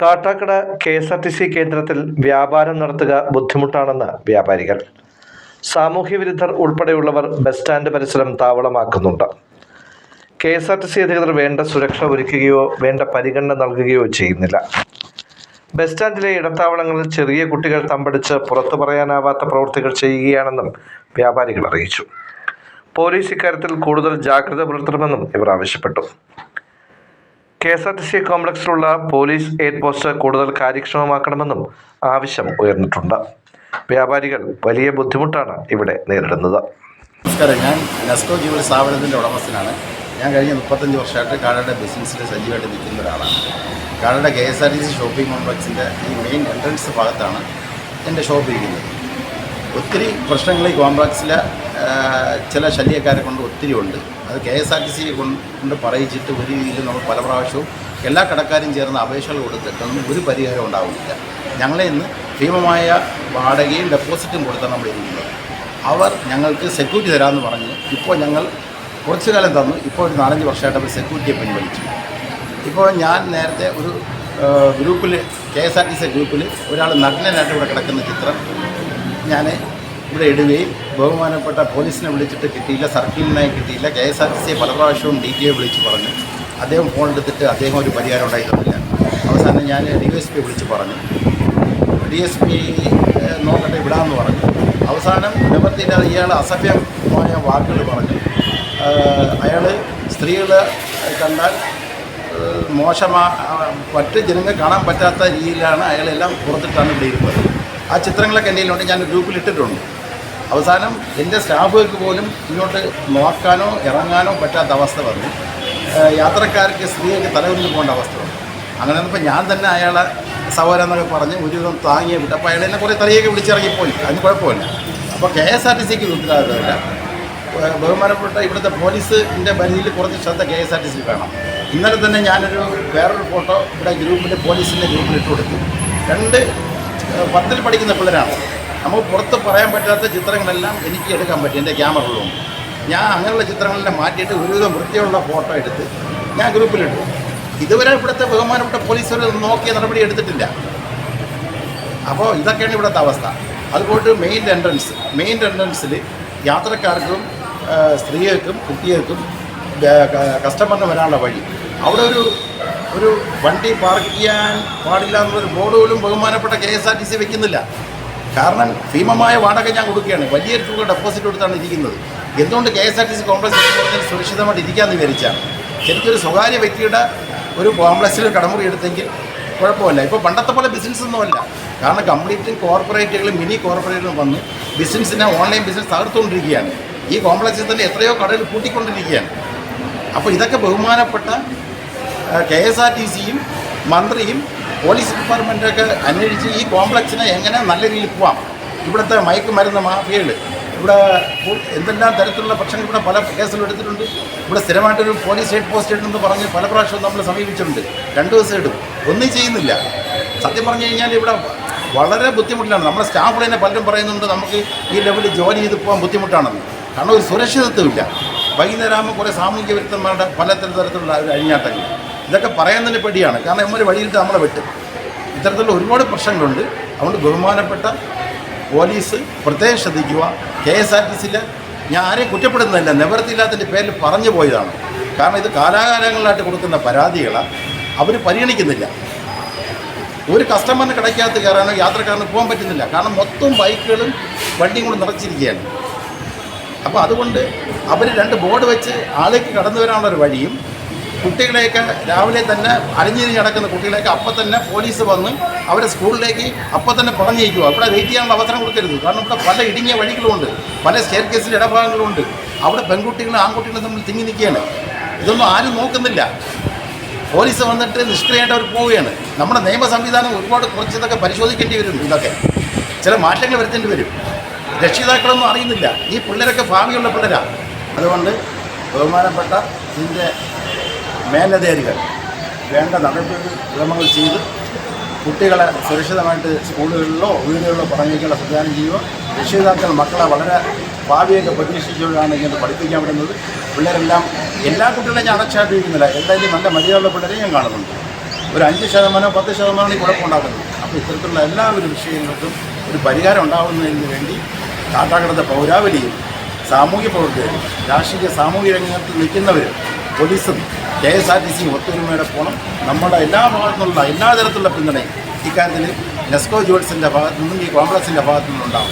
Kattakada K S R T C കേന്ദ്രത്തിൽ വ്യാപാരം നടത്തുക ബുദ്ധിമുട്ടാണെന്ന് വ്യാപാരികൾ. സാമൂഹ്യ വിരുദ്ധർ ഉൾപ്പെടെയുള്ളവർ ബസ് സ്റ്റാൻഡ് പരിസരം താവളമാക്കുന്നുണ്ട്. K S R T C അധികൃതർ വേണ്ട സുരക്ഷ ഒരുക്കുകയോ വേണ്ട പരിഗണന നൽകുകയോ ചെയ്യുന്നില്ല. ബസ് സ്റ്റാൻഡിലെ ഇടത്താവളങ്ങളിൽ ചെറിയ കുട്ടികൾ തമ്പടിച്ച് പുറത്തു പറയാനാവാത്ത പ്രവൃത്തികൾ ചെയ്യുകയാണെന്നും വ്യാപാരികൾ അറിയിച്ചു. പോലീസ് ഇക്കാര്യത്തിൽ കൂടുതൽ ജാഗ്രത പുലർത്തണമെന്നും ഇവർ ആവശ്യപ്പെട്ടു. K S R T C കോംപ്ലക്സിലുള്ള police aid post കൂടുതൽ കാര്യക്ഷമമാക്കണമെന്നും ആവശ്യം ഉയർന്നിട്ടുണ്ട്. വ്യാപാരികൾ വലിയ ബുദ്ധിമുട്ടാണ് ഇവിടെ നേരിടുന്നത്. നമസ്കാരം. ഞാൻ നെസ്കോ ജീവൻ സ്ഥാപനത്തിന്റെ ഉടമസ്ഥനാണ്. ഞാൻ കഴിഞ്ഞ മുപ്പത്തഞ്ച് വർഷമായിട്ട് കാടയുടെ ബിസിനസ്സിൽ സജീവമായിട്ട് നിൽക്കുന്ന ഒരാളാണ്. കാടയുടെ K S R T C shopping കോംപ്ലക്സിന്റെ ഈ മെയിൻ എൻട്രൻസ് ഭാഗത്താണ് എന്റെ ഷോപ്പ് ഇരിക്കുന്നത്. ഒത്തിരി പ്രശ്നങ്ങൾ ഈ കോംപ്ലക്സിലെ ചില ശല്യക്കാരെ കൊണ്ട് ഒത്തിരി ഉണ്ട്. അത് K S R T C കൊണ്ട് പറയിച്ചിട്ട് ഒരു രീതിയിൽ നമ്മൾ പല പ്രാവശ്യവും എല്ലാ കടക്കാരും ചേർന്ന് അപേക്ഷകൾ കൊടുത്തിട്ടൊന്നും ഒരു പരിഹാരം ഉണ്ടാവുന്നില്ല. ഞങ്ങളെ ഇന്ന് ഭീമമായ വാടകയും ഡെപ്പോസിറ്റും കൊടുത്താണ് നമ്മൾ ഇരിക്കുന്നത്. അവർ ഞങ്ങൾക്ക് സെക്യൂരിറ്റി തരാമെന്ന് പറഞ്ഞ് ഇപ്പോൾ ഞങ്ങൾ കുറച്ചു കാലം തന്നു. ഇപ്പോൾ ഒരു നാലഞ്ച് വർഷമായിട്ട് അവർ സെക്യൂരിറ്റിയെ പിൻവലിച്ചു. ഇപ്പോൾ ഞാൻ നേരത്തെ ഒരു ഗ്രൂപ്പിൽ K S R T C ഗ്രൂപ്പിൽ ഒരാൾ നഗ്നനായിട്ട് ഇവിടെ കിടക്കുന്ന ചിത്രം ഞാൻ ഇവിടെ ഇടുകയും ബഹുമാനപ്പെട്ട പോലീസിനെ വിളിച്ചിട്ട് കിട്ടിയില്ല സർക്കിളിനായി കിട്ടിയില്ല. കെ എസ് ആർ ടി സിയെ പല പ്രാവശ്യവും ഡി എ വിളിച്ച് പറഞ്ഞു. അദ്ദേഹം ഫോൺ എടുത്തിട്ട് അദ്ദേഹം ഒരു പരിഹാരം ഉണ്ടായി തന്നില്ല. അവസാനം ഞാൻ ഡി എസ് പി വിളിച്ച് പറഞ്ഞു. ഡി എസ് പി നോക്കട്ടെ വിടാമെന്ന് പറഞ്ഞു. അവസാനം നിവർത്തിയില്ലാതെ ഇയാൾ അസഭ്യമായ വാക്കുകൾ പറഞ്ഞു. അയാൾ സ്ത്രീകൾ കണ്ടാൽ മോശമാ മറ്റ് ജനങ്ങൾ കാണാൻ പറ്റാത്ത രീതിയിലാണ് അയാളെല്ലാം പുറത്തിട്ടാണ് ഇവിടെ ഇരുന്നത് ആ ചിത്രങ്ങളൊക്കെ എന്റെ ഞാൻ ഗ്രൂപ്പിൽ ഇട്ടിട്ടുണ്ട്. അവസാനം എന്റെ സ്റ്റാഫുകൾക്ക് പോലും ഇങ്ങോട്ട് നോക്കാനോ ഇറങ്ങാനോ പറ്റാത്ത അവസ്ഥ വന്നു. യാത്രക്കാർക്ക് സ്ത്രീകൾക്ക് തലകുനിന്ന് പോകേണ്ട അവസ്ഥ വന്നു. അങ്ങനെ വന്നപ്പോൾ ഞാൻ തന്നെ അയാളെ സഹോദരൻ എന്നൊക്കെ പറഞ്ഞ് ഒരു വിധം താങ്ങിയ വിട്ട് അപ്പോൾ അയാളെന്നെ കുറേ തലയൊക്കെ വിളിച്ചിറങ്ങിപ്പോയി അതിന് കുഴപ്പമില്ല. അപ്പോൾ കെ എസ് ആർ ടി സിക്ക് ഉത്തരവാദിത്തമില്ല ബഹുമാനപ്പെട്ട ഇവിടുത്തെ പോലീസിന്റെ പരിധിയിൽ കുറച്ച് ശ്രദ്ധ K S R T C വേണം. ഇന്നലെ തന്നെ ഞാനൊരു വേറൊരു ഫോട്ടോ ഇവിടെ ഗ്രൂപ്പിന്റെ പോലീസിന്റെ ഗ്രൂപ്പിൽ ഇട്ട് കൊടുത്തു രണ്ട് പത്തിൽ പഠിക്കുന്ന പിള്ളേരാണ്. നമുക്ക് പുറത്ത് പറയാൻ പറ്റാത്ത ചിത്രങ്ങളെല്ലാം എനിക്ക് എടുക്കാൻ പറ്റും എന്റെ ക്യാമറ ഉള്ളതുകൊണ്ട് ഞാൻ അങ്ങനെയുള്ള ചിത്രങ്ങളെല്ലാം മാറ്റിയിട്ട് ഒരുവിധം വൃത്തിയുള്ള ഫോട്ടോ എടുത്ത് ഞാൻ ഗ്രൂപ്പിലിട്ടു ഇതുവരെ ഇവിടുത്തെ ബഹുമാനപ്പെട്ട പോലീസുകാർ നോക്കിയ നടപടി എടുത്തിട്ടില്ല. അപ്പോൾ ഇതൊക്കെയാണ് ഇവിടുത്തെ അവസ്ഥ. അതുകൊണ്ട് മെയിൻ എൻട്രൻസ് മെയിൻ എൻട്രൻസിൽ യാത്രക്കാർക്കും സ്ത്രീകൾക്കും കുട്ടികൾക്കും കസ്റ്റമറിന് വരാനുള്ള വഴി. അവിടെ ഒരു ഒരു വണ്ടി പാർക്ക് ചെയ്യാൻ പാടില്ല എന്നുള്ളൊരു ബോർഡ് പോലും ബഹുമാനപ്പെട്ട K S R T C വെക്കുന്നില്ല. കാരണം ഭീമമായ വാടക ഞാൻ കൊടുക്കുകയാണ്. വലിയൊരു തുക ഡെപ്പോസിറ്റ് കൊടുത്താണ് ഇരിക്കുന്നത്. എന്തുകൊണ്ട് K S R T C complex സുരക്ഷിതമായിട്ട് ഇരിക്കാമെന്ന് വിചാരിച്ചാണ്. ശരിക്കൊരു സ്വകാര്യ വ്യക്തിയുടെ ഒരു കോംപ്ലക്സിൽ കടമുറി എടുത്തെങ്കിൽ കുഴപ്പമില്ല. ഇപ്പോൾ പണ്ടത്തെ പോലെ ബിസിനസ് ഒന്നുമല്ല കാരണം കംപ്ലീറ്റ് കോർപ്പറേറ്റുകളും മിനി കോർപ്പറേറ്റുകളും വന്ന് ബിസിനസ്സിനെ ഓൺലൈൻ ബിസിനസ് തകർത്തുകൊണ്ടിരിക്കുകയാണ്. ഈ കോംപ്ലക്സിൽ തന്നെ എത്രയോ കടകൾ കൂട്ടിക്കൊണ്ടിരിക്കുകയാണ് അപ്പോൾ ഇതൊക്കെ ബഹുമാനപ്പെട്ട കെ എസ് ആർ ടി സിയും മന്ത്രിയും പോലീസ് ഡിപ്പാർട്ട്മെന്റൊക്കെ അന്വേഷിച്ച് ഈ കോംപ്ലക്സിനെ എങ്ങനെ നല്ല രീതിയിൽ പോവാം? ഇവിടുത്തെ മയക്കുമരുന്ന് മാഫിയകൾ ഇവിടെ എന്തെല്ലാം തരത്തിലുള്ള പ്രശ്നങ്ങൾ ഇവിടെ പല കേസുകൾ എടുത്തിട്ടുണ്ട്. ഇവിടെ സ്ഥിരമായിട്ടൊരു പോലീസ് ഹെഡ് പോസ്റ്റ് ഇടുന്നെന്ന് പറഞ്ഞ് പല പ്രാവശ്യവും നമ്മൾ സമീപിച്ചിട്ടുണ്ട്. രണ്ട് ദിവസം ഇടും. ഒന്നും ചെയ്യുന്നില്ല. സത്യം പറഞ്ഞു കഴിഞ്ഞാൽ ഇവിടെ വളരെ ബുദ്ധിമുട്ടിലാണ്. നമ്മുടെ സ്റ്റാഫ് തന്നെ പലരും പറയുന്നുണ്ട് നമുക്ക് ഈ ലെവലിൽ ജോലി ചെയ്ത് പോകാൻ ബുദ്ധിമുട്ടാണെന്ന്. കാരണം ഒരു സുരക്ഷിതത്വമില്ല വൈകുന്നേരം ആകുമ്പോൾ കുറേ സാമൂഹിക വിരുദ്ധന്മാരുടെ പല തരത്തിലുള്ള ഒരു അഴിഞ്ഞാട്ടങ്ങൾ. ഇതൊക്കെ പറയാൻ തന്നെ പേടിയാണ്. കാരണം നമ്മൾ വഴിയിട്ട് നമ്മളെ വെട്ടും. ഇത്തരത്തിലുള്ള ഒരുപാട് പ്രശ്നങ്ങളുണ്ട്. അതുകൊണ്ട് ബഹുമാനപ്പെട്ട പോലീസ് പ്രത്യേകം ശ്രദ്ധിക്കുക. കെ എസ് ആർ ടി സിയിൽ ഞാൻ ആരെയും കുറ്റപ്പെടുന്നതല്ല നിവർത്തിയില്ലാത്തതിന്റെ പേരിൽ പറഞ്ഞു പോയതാണ്. കാരണം ഇത് കാലാകാലങ്ങളായിട്ട് കൊടുക്കുന്ന പരാതികളാണ് അവർ പരിഗണിക്കുന്നില്ല. ഒരു കസ്റ്റമറിന് കടയ്ക്കകത്ത് കയറാനോ യാത്രക്കാരന് പോകാൻ പറ്റുന്നില്ല. കാരണം മൊത്തം ബൈക്കുകളും വണ്ടിയും കൂടെ നിറച്ചിരിക്കുകയാണ്. അപ്പോൾ അതുകൊണ്ട് അവർ രണ്ട് ബോർഡ് വെച്ച് ആളേക്ക് കടന്നു വരാനുള്ള ഒരു വഴിയും കുട്ടികളെയൊക്കെ രാവിലെ തന്നെ അലിഞ്ഞിരിഞ്ഞ് നടക്കുന്ന കുട്ടികളെയൊക്കെ അപ്പം തന്നെ പോലീസ് വന്ന് അവരെ സ്കൂളിലേക്ക് അപ്പം തന്നെ പറഞ്ഞേക്കുക അവിടെ വെയിറ്റ് ചെയ്യാനുള്ള അവസരം കൊടുക്കരുത്. കാരണം ഇവിടെ പല ഇടുങ്ങിയ വഴികളുമുണ്ട്. പല സ്റ്റെയർ കേസിന്റെ ഇടഭാഗങ്ങളുണ്ട് അവിടെ പെൺകുട്ടികളും ആൺകുട്ടികളും തമ്മിൽ തിങ്ങി നിൽക്കുകയാണ്. ഇതൊന്നും ആരും നോക്കുന്നില്ല. പോലീസ് വന്നിട്ട് നിഷ്ക്രിയമായിട്ട് അവർ പോവുകയാണ്. നമ്മുടെ നിയമ സംവിധാനം ഒരുപാട് കുറച്ചതൊക്കെ പരിശോധിക്കേണ്ടി വരും ഇതൊക്കെ. ചില മാറ്റങ്ങൾ വരുത്തേണ്ടി വരും. രക്ഷിതാക്കളൊന്നും അറിയുന്നില്ല. ഈ പിള്ളേരൊക്കെ ഭാവിയുള്ള പിള്ളേരാണ് അതുകൊണ്ട് ബഹുമാനപ്പെട്ട ഇതിന്റെ മേലധികാരികൾ വേണ്ട നടപടിക്രമങ്ങൾ ചെയ്ത് കുട്ടികളെ സുരക്ഷിതമായിട്ട് സ്കൂളുകളിലോ വീടുകളിലോ പറഞ്ഞേക്കാനുള്ള സംവിധാനം ചെയ്യുക. രക്ഷിതാക്കൾ മക്കളെ വളരെ ഭാവിയൊക്കെ പ്രതീക്ഷിച്ചുകൊണ്ടാണ് ഇങ്ങനെ പഠിപ്പിക്കാൻ പറ്റുന്നത് പിള്ളേരെല്ലാം എല്ലാ കുട്ടികളെയും ഞാൻ അടച്ചാട്ടിരിക്കുന്നില്ല. എന്തായാലും നല്ല മര്യാദയുള്ള പിള്ളേരെ ഞാൻ കാണുന്നുണ്ട്. ഒരു അഞ്ച് ശതമാനം പത്ത് ശതമാനം ഈ കുഴപ്പമുണ്ടാക്കുന്നത് അപ്പോൾ ഇത്തരത്തിലുള്ള എല്ലാ ഒരു വിഷയങ്ങൾക്കും ഒരു പരിഹാരം ഉണ്ടാകുന്നതിന് വേണ്ടി കാട്ടാക്കടത്തെ പൗരാവലിയും സാമൂഹ്യ പ്രവർത്തകരും രാഷ്ട്രീയ സാമൂഹ്യ രംഗത്ത് നിൽക്കുന്നവരും പോലീസും കെ എസ് ആർ ടി സിയും ഒത്തൊരുമയുടെ പോണം നമ്മുടെ എല്ലാ ഭാഗത്തുനിന്നുള്ള എല്ലാ തരത്തിലുള്ള പിന്തുണയും ഇക്കാര്യത്തിൽ നെസ്കോ ജുവൽസിന്റെ ഭാഗത്തു നിന്നും ഈ കോൺഗ്രസിന്റെ ഭാഗത്തു നിന്നുണ്ടാകും